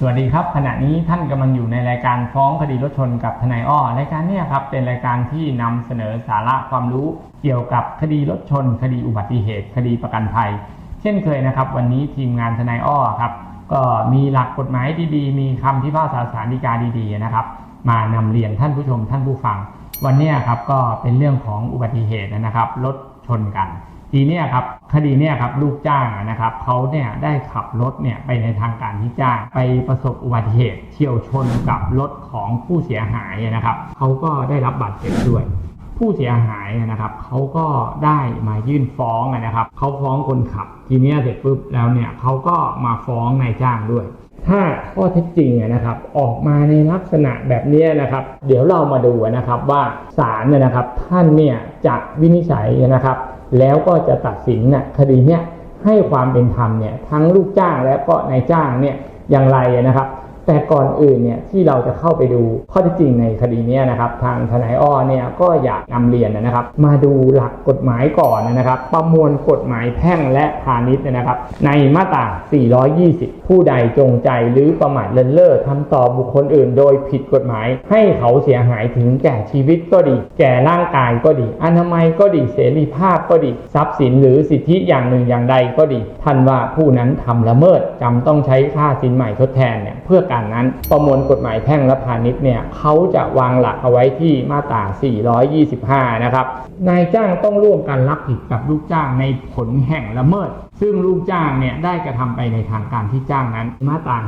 สวัสดีครับ ขณะนี้ท่านกำลังอยู่ในรายการฟ้องคดีรถชนกับทนายอ้อรายการนี้ครับเป็นรายการที่นำเสนอสาระความรู้เกี่ยวกับคดีรถชน คดีอุบัติเหตุ คดีประกันภัย เช่นเคยนะครับ วันนี้ทีมงานทนายอ้อครับ ก็มีหลักกฎหมายดีๆ มีคำพิพากษาสารดีกาดีๆนะครับ มานำเรียนท่านผู้ชมท่านผู้ฟัง วันนี้ครับก็เป็นเรื่องของอุบัติเหตุนะครับรถชนกัน ทีเนี้ยครับคดีเนี้ยครับลูกจ้างนะครับเขาเนี่ยได้ขับรถเนี่ยไปในทางการที่จ้าง ไปประสบอุบัติเหตุเฉียวชนกับรถของผู้เสียหายนะครับเขาก็ได้รับบาดเจ็บด้วย ผู้เสียหายนะครับเขาก็ได้มายื่นฟ้องนะครับเขาฟ้องคนขับ ทีเนี้ยเสร็จปุ๊บแล้วเนี่ยเขาก็มาฟ้องนายจ้างด้วย ถ้าข้อเท็จจริงนะครับออกมาในลักษณะแบบเนี้ยนะครับ เดี๋ยวเรามาดูนะครับว่าศาลเนี่ยนะครับท่านเนี่ยจะวินิจฉัยนะครับ แล้วก็จะตัดสินน่ะคดีเนี้ยให้ความเป็นธรรมเนี่ยทั้งลูกจ้างและก็นายจ้างเนี่ยอย่างไรนะครับ แต่ก่อนอื่นเนี่ยที่เราจะเข้าไปดูข้อเท็จจริงในคดีนี้นะครับทางทนายอ้อเนี่ยก็อยากนำเรียนนะครับ มาดูหลักกฎหมายก่อนนะครับ ประมวลกฎหมายแพ่งและพาณิชย์นะครับ ในมาตรา 420 ผู้ใดจงใจหรือประมาทเลินเล่อทำต่อบุคคลอื่น โดยผิดกฎหมาย ให้เขาเสียหายถึงแก่ชีวิตก็ดี แก่ร่างกายก็ดี อนามัยก็ดีเสรีภาพก็ดีทรัพย์สินหรือสิทธิอย่างหนึ่งอย่างใดก็ดีท่านว่าผู้นั้นทำละเมิดจำต้องใช้ค่าสินใหม่ทดแทนเนี่ยเพื่อการนั้น ประมวลกฎหมายแพ่งและพาณิชย์เนี่ยเขาจะวางหลักเอาไว้ที่มาตรา 425 นะครับ นายจ้างต้องร่วมกันรับผิดกับลูกจ้างในผลแห่งละเมิด ซึ่งลูกจ้างเนี่ยได้กระทำไปในทางการที่จ้างนั้น มาตรา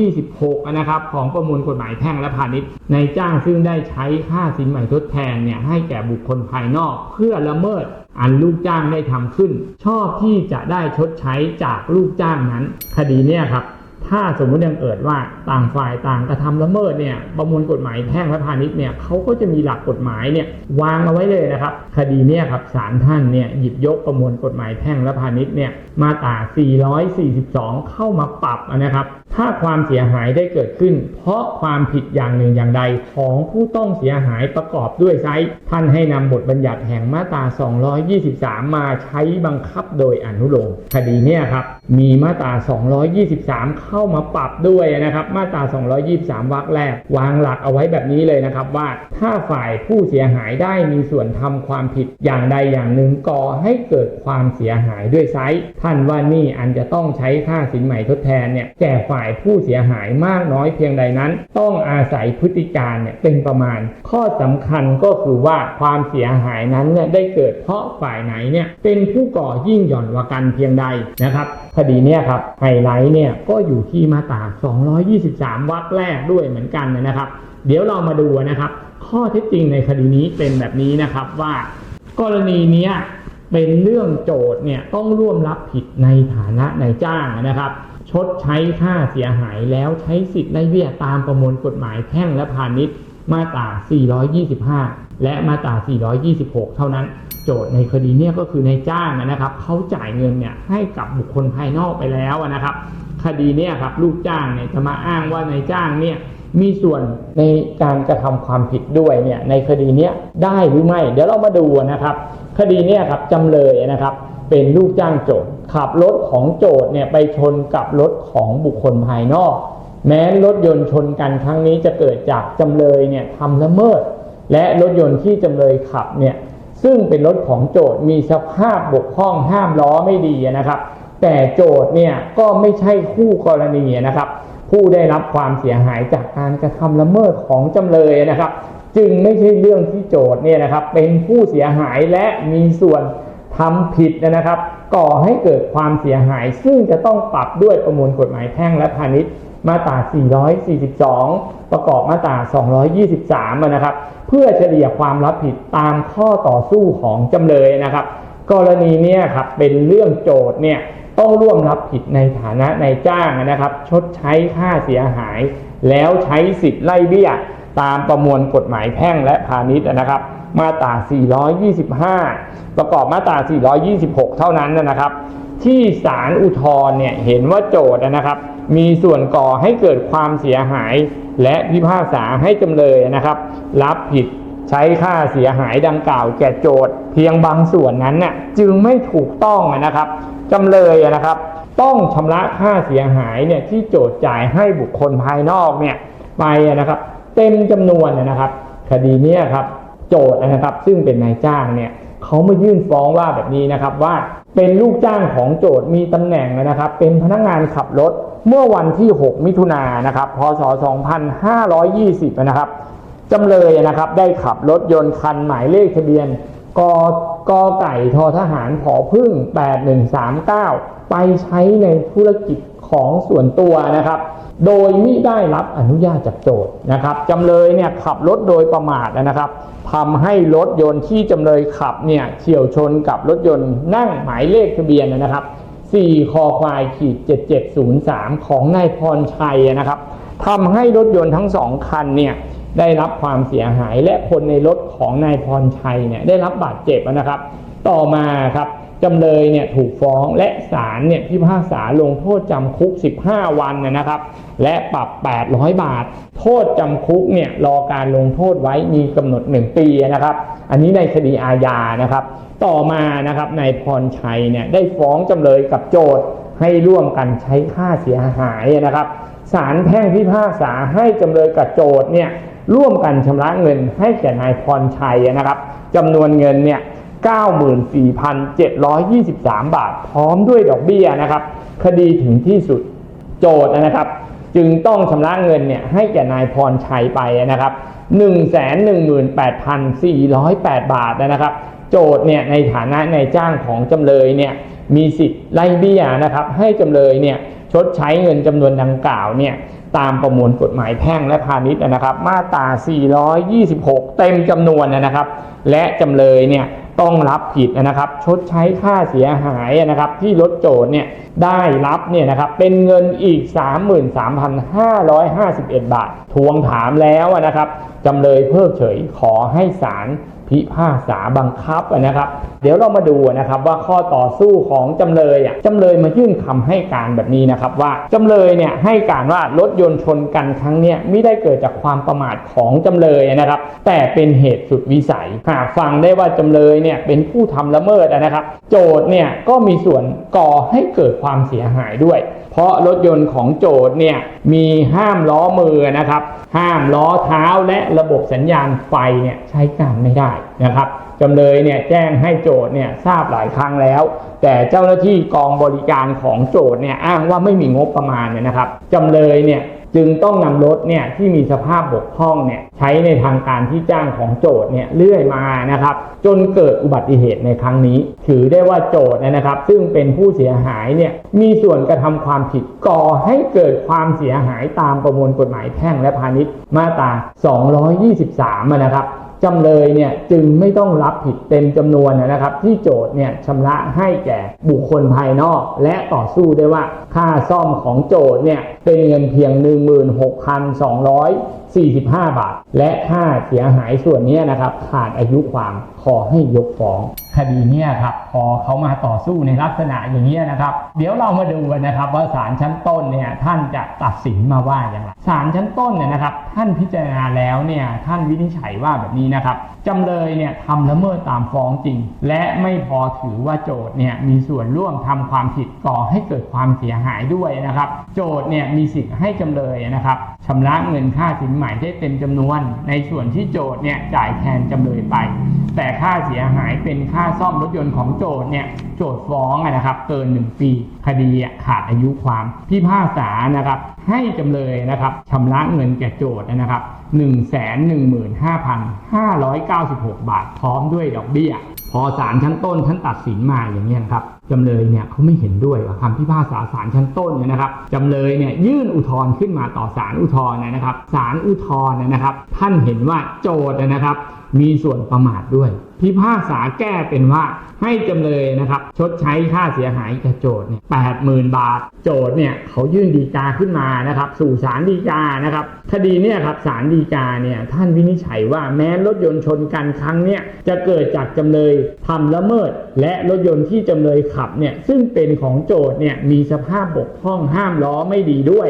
426 นะครับของประมวลกฎหมายแพ่งและพาณิชย์ นายจ้างซึ่งได้ใช้ค่าสินใหม่ทดแทนเนี่ยให้แก่บุคคลภายนอกเพื่อละเมิดอันลูกจ้างได้ทำขึ้น ชอบที่จะได้ชดใช้จากลูกจ้างนั้น คดีเนี่ยครับ ถ้าสมมุติยังเกิดว่าต่างฝ่ายต่างกระทำละเมิดเนี่ยประมวลกฎหมายแพ่งและพาณิชย์เนี่ยเขาก็จะมีหลักกฎหมายเนี่ยวางเอาไว้เลยนะครับ คดีเนี่ยครับศาลท่านเนี่ยหยิบยกประมวลกฎหมายแพ่งและพาณิชย์เนี่ยมาตรา 442 เข้ามาปรับนะครับ ถ้าความเสียหายได้เกิดขึ้น เพราะความผิดอย่างหนึ่งอย่างใดของผู้ต้องเสียหายประกอบด้วยไซส์ท่านให้นำบทบัญญัติแห่งมาตรา 223 มาใช้บังคับโดยอนุโลมคดีเนี่ยครับมีมาตรา 223 เข้ามาปรับด้วยนะครับ มาตรา 223 วรรคแรก วางหลักเอาไว้แบบนี้เลยนะครับว่าถ้าฝ่ายผู้เสียหายได้มีส่วนทำความผิดอย่างใดอย่างหนึ่งก่อให้เกิดความเสียหายด้วยไซส์ท่านว่านี่อันจะต้องใช้ค่าสินใหม่ทดแทนเนี่ยแก่ฝ่ายผู้เสียหายมากน้อยเพียงใดนั้น ต้องอาศัยพฤติการเนี่ยเป็นประมาณ ข้อสำคัญก็คือว่าความเสียหายนั้นเนี่ยได้เกิดเพราะฝ่ายไหนเนี่ยเป็นผู้ก่อยิ่งหย่อนวากันเพียงใดนะครับคดีเนี่ยครับไฮไลท์เนี่ยก็อยู่ที่มาตรา 223 วรรคแรกด้วยเหมือนกันนะครับ เดี๋ยวเรามาดูนะครับ ข้อเท็จจริงในคดีนี้เป็นแบบนี้นะครับว่า กรณีเนี้ยเป็นเรื่องโจทย์เนี่ยต้องร่วมรับผิดในฐานะนายจ้างนะครับ ชดใช้ค่าเสียหายแล้วใช้สิทธิ์ไล่เบี้ยตามประมวลกฎหมายแพ่งและพาณิชย์มาตรา 425 และมาตรา 426 เท่านั้น โจทย์ในคดีเนี้ยก็คือนายจ้างนะครับเขาจ่ายเงินเนี่ยให้กับบุคคลภายนอกไปแล้วนะครับ คดีเนี้ยครับลูกจ้างเนี่ยจะมาอ้างว่านายจ้างเนี่ยมีส่วนในการกระทำความผิดด้วยเนี่ยในคดีเนี้ยได้หรือไม่ เดี๋ยวเรามาดูนะครับ คดีเนี้ยครับจำเลยนะครับเป็นลูกจ้างโจทย์ขับรถของโจทย์เนี่ยไปชนกับรถของบุคคลภายนอก แม้รถยนต์ชนกันครั้งนี้จะเกิดจากจำเลยเนี่ยทำละเมิด และรถยนต์ที่จำเลยขับเนี่ย ซึ่งเป็นรถของโจทย์มีสภาพบกพร่องห้ามล้อไม่ดีนะครับ แต่โจทย์เนี่ยก็ไม่ใช่คู่กรณีนะครับ ผู้ได้รับความเสียหายจากการกระทำละเมิดของจำเลยนะครับ จึงไม่ใช่เรื่องที่โจทย์เนี่ยนะครับ เป็นผู้เสียหายและมีส่วนทำผิดนะครับ ก่อให้เกิดความเสียหาย ซึ่งจะต้องปรับด้วยประมวลกฎหมายแพ่งและพาณิชย์มาตรา 442 ประกอบมาตรา 223 นะครับ พื่อเฉลี่ยความรับผิดตามข้อต่อสู้ของจำเลยนะครับ กรณีเนี้ครับเป็นเรื่องโจทย์เนี่ยต้องร่วมรับผิดในฐานะนายจ้างนะครับ ชดใช้ค่าเสียหาย แล้วใช้สิทธิ์ไล่เบี้ย ตามประมวลกฎหมายแพ่งและพาณิชย์นะครับ มาตรา 425 ประกอบมาตรา 426 เท่านั้นนะครับ ที่ศาลอุทธรณ์เนี่ยเห็นว่าโจทย์นะครับ มีส่วนก่อให้เกิดความเสียหาย และพิพากษาให้จำเลยนะครับ รับผิดใช้ค่าเสียหายดังกล่าวแก่โจทย์เพียงบางส่วนนั้นน่ะจึงไม่ถูกต้องนะครับจำเลยนะครับ ต้องชำระค่าเสียหายเนี่ยที่โจทย์จ่ายให้บุคคลภายนอกเนี่ยไปนะครับ เต็มจำนวนนะครับ คดีนี้ครับ โจทย์นะครับ ซึ่งเป็นนายจ้างเนี่ย เขามายื่นฟ้องว่าแบบนี้นะครับว่าเป็นลูกจ้างของโจทย์มีตำแหน่งนะครับ เป็นพนักงานขับรถเมื่อวันที่ 6 มิถุนายนนะครับพศ 2520 นะครับจำเลยนะครับได้ขับรถยนต์คันหมายเลขทะเบียนก กไก่ทอทหารผอพึ่ง 8139 ไปใช้ในธุรกิจของส่วนตัวนะครับ โดยไมิได้รับอนุญาตจากโจทย์นะครับจำเลยเนี่ยขับรถโดยประมาทนะครับทำให้รถยนต์ที่จำเลยขับเนี่ยเฉี่ยวชนกับรถยนต์นั่งหมายเลขทะเบียนนะครับ 4 คอควายขีด7703 ของนายพรชัยนะครับทำให้รถยนต์ทั้งสองคันเนี่ย ได้รับความเสียหายและคนในรถของนายพรชัยเนี่ยได้รับบาดเจ็บนะครับ ต่อมาครับจำเลยเนี่ยถูกฟ้องและศาลเนี่ยพิพากษาลงโทษจำคุก 15 วันนะครับ และปรับ 800 บาท โทษจำคุกเนี่ยรอการลงโทษไว้มีกำหนด 1 ปีนะครับ อันนี้ในคดีอาญานะครับ ต่อมานะครับนายพรชัยเนี่ยได้ฟ้องจำเลยกับโจทย์ให้ร่วมกันใช้ค่าเสียหายนะครับศาลแพ่งพิพากษาให้จำเลยกับโจทย์เนี่ย ร่วมกันชำระเงินให้แก่นายพรชัยนะครับจำนวนเงินเนี่ย94,723 บาท พร้อมด้วยดอกเบี้ยนะครับ คดีถึงที่สุดโจทย์นะครับ จึงต้องชำระเงินเนี่ยให้แก่นายพรชัยไปนะครับ118,408 บาทนะครับ โจทย์เนี่ยในฐานะนายจ้างของจำเลยเนี่ย มีสิทธิ์ไล่เบี้ยนะครับ ให้จำเลยเนี่ยชดใช้เงินจำนวนดังกล่าวเนี่ยตามประมวลกฎหมายแพ่งและพาณิชย์นะครับ มาตรา 426 เต็มจำนวนนะครับ และจำเลยเนี่ยต้องรับผิดนะครับ ชดใช้ค่าเสียหายนะครับ ที่รถโจทย์เนี่ยได้รับเนี่ยนะครับเป็นเงินอีก 33,551 บาท ทวงถามแล้วนะครับจำเลยเพิกเฉยขอให้ศาล พิพากษาบังคับนะครับ เดี๋ยวเรามาดูนะครับว่าข้อต่อสู้ของจำเลยอะจำเลยมายื่นคำให้การแบบนี้นะครับว่าจำเลยเนี่ยให้การว่ารถยนต์ชนกันครั้งเนี้ยไม่ได้เกิดจากความประมาทของจำเลยนะครับ แต่เป็นเหตุสุดวิสัย หากฟังได้ว่าจำเลยเนี่ยเป็นผู้ทำละเมิดนะครับ โจทย์เนี่ยก็มีส่วนก่อให้เกิดความเสียหายด้วย เพราะรถยนต์ของโจทย์เนี่ยมีห้ามล้อมือนะครับ ห้ามล้อเท้าและระบบสัญญาณไฟเนี่ยใช้การไม่ได้นะครับจำเลยเนี่ยแจ้งให้โจทย์เนี่ยทราบหลายครั้งแล้ว แต่เจ้าหน้าที่กองบริการของโจทย์เนี่ยอ้างว่าไม่มีงบประมาณเนี่ยนะครับจำเลยเนี่ยจึงต้องนำรถเนี่ยที่มีสภาพบกพร่องเนี่ยใช้ในทางการที่จ้างของโจทย์เนี่ยเรื่อยมานะครับ จนเกิดอุบัติเหตุในครั้งนี้ ถือได้ว่าโจทย์นยนะครับ ซึ่งเป็นผู้เสียหายเนี่ยมีส่วนกระทำความผิดก่อให้เกิดความเสียหายตามประมวลกฎหมายแพ่งและพาณิชย์มาตรา 223นะครับ จำเลยเนี่ยจึงไม่ต้องรับผิดเต็มจำนวนนะครับที่โจทย์เนี่ยชำระให้แก่บุคคลภายนอก และต่อสู้ได้ว่าค่าซ่อมของโจทย์เนี่ยเป็นเงินเพียง 45 บาท และค่าเสียหายส่วนนี้นะครับขาดอายุความขอให้ยกฟ้อง คดีเนี่ยครับพอเขามาต่อสู้ในลักษณะอย่างนี้นะครับ เดี๋ยวเรามาดูกันนะครับ ว่าศาลชั้นต้นเนี่ยท่านจะตัดสินมาว่าอย่างไรศาลชั้นต้นเนี่ยนะครับ ท่านพิจารณาแล้วเนี่ยท่านวินิจฉัยว่าแบบนี้นะครับจำเลยเนี่ยทำละเมิดตามฟ้องจริง และไม่พอถือว่าโจทย์เนี่ยมีส่วนร่วมทำความผิดก่อให้เกิดความเสียหายด้วยนะครับ โจทย์เนี่ยมีสิทธิ์ให้จำเลยนะครับชำระเงินค่าสินไหมมายได้เต็มจำนวน ในส่วนที่โจทย์เนี่ยจ่ายแทนจำเลยไป แต่ค่าเสียหายเป็นค่าซ่อมรถยนต์ของโจทย์เนี่ยโจทย์ฟ้องนะครับเกิน 1 ปี คดีขาดอายุความพิพากษานะครับให้จำเลยนะครับชำระเงินแก่โจทย์นะครับ115,596 บาท พร้อมด้วยดอกเบี้ย พอศาลชั้นต้นท่านตัดสินมาอย่างนี้ครับ จำเลยเนี่ยเขาไม่เห็นด้วยกับคำพิพากษาศาลชั้นต้นเนี่ยนะครับจำเลยเนี่ยยื่นอุทธรณ์ขึ้นมาต่อศาลอุทธรณ์นะครับศาลอุทธรณ์นะครับ ท่านเห็นว่าโจทย์นะครับ มีส่วนประมาทด้วย พิพากษาแก้เป็นว่าให้จำเลยนะครับ ชดใช้ค่าเสียหายกับโจทย์เนี่ยแปดหมื่นบาท โจทย์เนี่ยเขายื่นดีกาขึ้นมานะครับ สู่ศาลฎีกานะครับ คดีเนี่ยครับศาลฎีกาเนี่ยท่านวินิจฉัยว่าแม้รถยนต์ชนกันครั้งเนี่ยจะเกิดจากจำเลยทำละเมิด และรถยนต์ที่จำเลยขับเนี่ยซึ่งเป็นของโจทย์เนี่ยมีสภาพบกพร่องห้ามล้อไม่ดีด้วย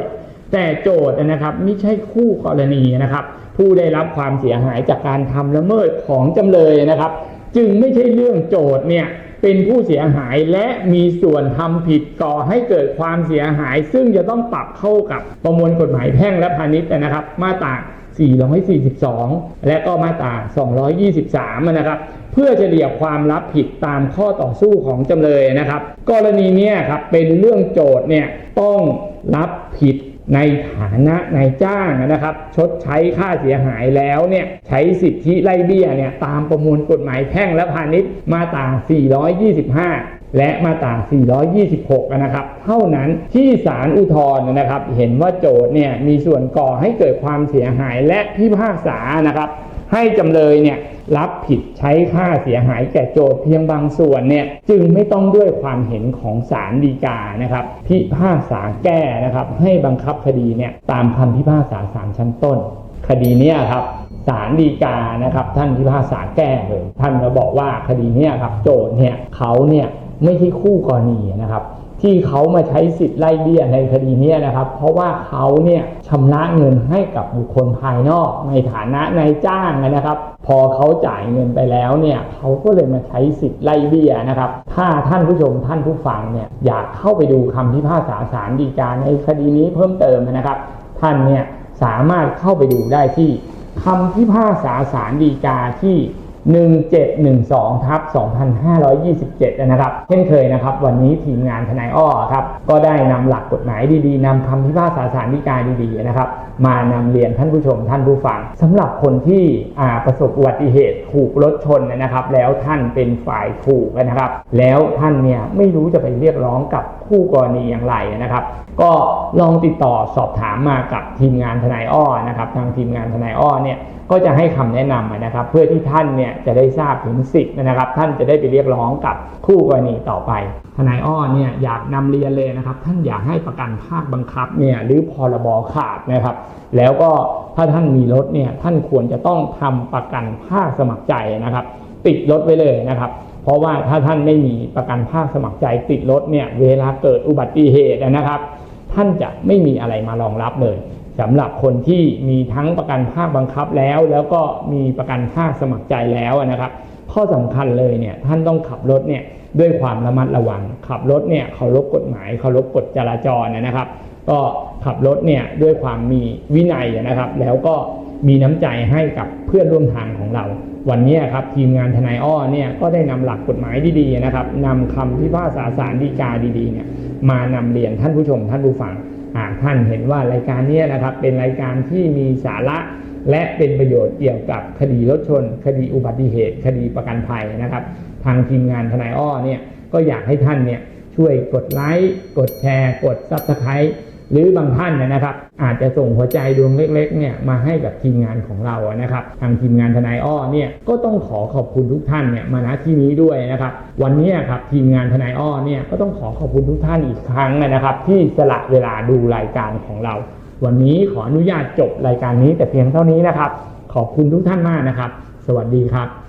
แต่โจทย์นะครับไม่ใช่คู่กรณีนะครับ ผู้ได้รับความเสียหายจากการทำละเมิดของจำเลยนะครับ จึงไม่ใช่เรื่องโจทย์เนี่ยเป็นผู้เสียหายและมีส่วนทำผิดก่อให้เกิดความเสียหาย ซึ่งจะต้องปรับเข้ากับประมวลกฎหมายแพ่งและพาณิชย์นะครับ มาตรา 442 และก็มาตรา 223 นะครับ เพื่อเฉลี่ยความรับผิดตามข้อต่อสู้ของจำเลยนะครับ กรณีนี้ครับเป็นเรื่องโจทย์เนี่ยต้องรับผิด ในฐานะนายจ้างนะครับ ชดใช้ค่าเสียหายแล้วเนี่ยใช้สิทธิไล่เบี้ยเนี่ยตามประมวลกฎหมายแพ่งและพาณิชย์มาตรา 425และมาตรา 426 นะครับ เท่านั้นที่ศาลอุทธรณ์นะครับ เห็นว่าโจทย์เนี่ยมีส่วนก่อให้เกิดความเสียหายและพิพากษานะครับ ให้จำเลยเนี่ยรับผิดใช้ค่าเสียหายแก่โจทย์เพียงบางส่วนเนี่ยจึงไม่ต้องด้วยความเห็นของศาลฎีกานะครับพิพากษาแก้นะครับให้บังคับคดีเนี่ยตามคำพิพากษาศาลชั้นต้น คดีเนี้ยครับศาลฎีกานะครับท่านพิพากษาแก้เลยท่านมาบอกว่าคดีเนี้ยครับโจทย์เนี่ยเขาเนี่ยไม่ใช่คู่กรณีนะครับ ที่เขามาใช้สิทธิ์ไล่เบี้ยในคดีนี้นะครับ เพราะว่าเขาเนี่ยชำระเงินให้กับบุคคลภายนอก ในฐานะนายจ้างนะครับ พอเขาจ่ายเงินไปแล้วเนี่ยเขาก็เลยมาใช้สิทธิ์ไล่เบี้ยนะครับ ถ้าท่านผู้ชมท่านผู้ฟังเนี่ยอยากเข้าไปดูคำพิพากษาศาลฎีกาในคดีนี้เพิ่มเติมนะครับ ท่านเนี่ยสามารถเข้าไปดูได้ที่คำพิพากษาศาลฎีกาที่ 1712ทับ2527 นะครับ เช่นเคยนะครับ วันนี้ทีมงานทนายอ้อครับก็ได้นำหลักกฎหมายดีๆนำคำพิพากษาศาลฎีกาดีๆนะครับ มานำเรียนท่านผู้ชมท่านผู้ฟังสำหรับคนที่ประสบอุบัติเหตุถูกรถชนนะครับ แล้วท่านเป็นฝ่ายถูกนะครับ แล้วท่านเนี่ยไม่รู้จะไปเรียกร้องกับคู่กรณีอย่างไรนะครับ ก็ลองติดต่อสอบถามมากับทีมงานทนายอ้อนะครับ ทางทีมงานทนายอ้อเนี่ย ก็จะให้คำแนะนำนะครับ เพื่อที่ท่านเนี่ยจะได้ทราบถึงสิทธิ์นะครับ ท่านจะได้ไปเรียกร้องกับคู่กรณีต่อไปทนายอ้อเนี่ยอยากนำเรียนเลยนะครับ ท่านอยากให้ประกันภาคบังคับเนี่ยหรือพรบขาดนะครับ แล้วก็ถ้าท่านมีรถเนี่ยท่านควรจะต้องทำประกันภาคสมัครใจนะครับ ติดรถไว้เลยนะครับเพราะว่าถ้าท่านไม่มีประกันภาคสมัครใจติดรถเนี่ยเวลาเกิดอุบัติเหตุนะครับ ท่านจะไม่มีอะไรมารองรับเลย สำหรับคนที่มีทั้งประกันภาคบังคับแล้ว แล้วก็มีประกันภาคสมัครใจแล้วนะครับ ข้อสำคัญเลยเนี่ยท่านต้องขับรถเนี่ยด้วยความระมัดระวัง ขับรถเนี่ยเคารพกฎหมายเคารพกฎจราจรนะครับ ก็ขับรถเนี่ยด้วยความมีวินัยนะครับ แล้วก็มีน้ำใจให้กับเพื่อนร่วมทางของเรา วันนี้ครับทีมงานทนายอ้อเนี่ยก็ได้นำหลักกฎหมายดีๆนะครับนำคำพิพากษาศาลฎีกาดีๆเนี่ยมานำเรียนท่านผู้ชมท่านผู้ฟัง หากท่านเห็นว่ารายการนี้นะครับเป็นรายการที่มีสาระและเป็นประโยชน์เกี่ยวกับคดีรถชน คดีอุบัติเหตุ คดีประกันภัยนะครับ ทางทีมงานทนายอ้อเนี่ยก็อยากให้ท่านเนี่ยช่วยกดไลค์กดแชร์ กดซับสไครต์ หรือบางท่านนยนะครับ อาจจะส่งหัวใจดวงเล็กๆเนี่ยมาให้กับทีมงานของเรานะครับทางทีมงานทนายอ้อเนี่ยก็ต้องขอขอบคุณทุกท่านเนี่ยมาณที่นี้ด้วยนะครับวันนี้ครับทีมงานทนายอ้อเนี่ยก็ต้องขอขอบคุณทุกท่านอีกครั้งนะครับ ที่สละเวลาดูรายการของเรา วันนี้ขออนุญาตจบรายการนี้แต่เพียงเท่านี้นะครับ ขอบคุณทุกท่านมากนะครับ สวัสดีครับ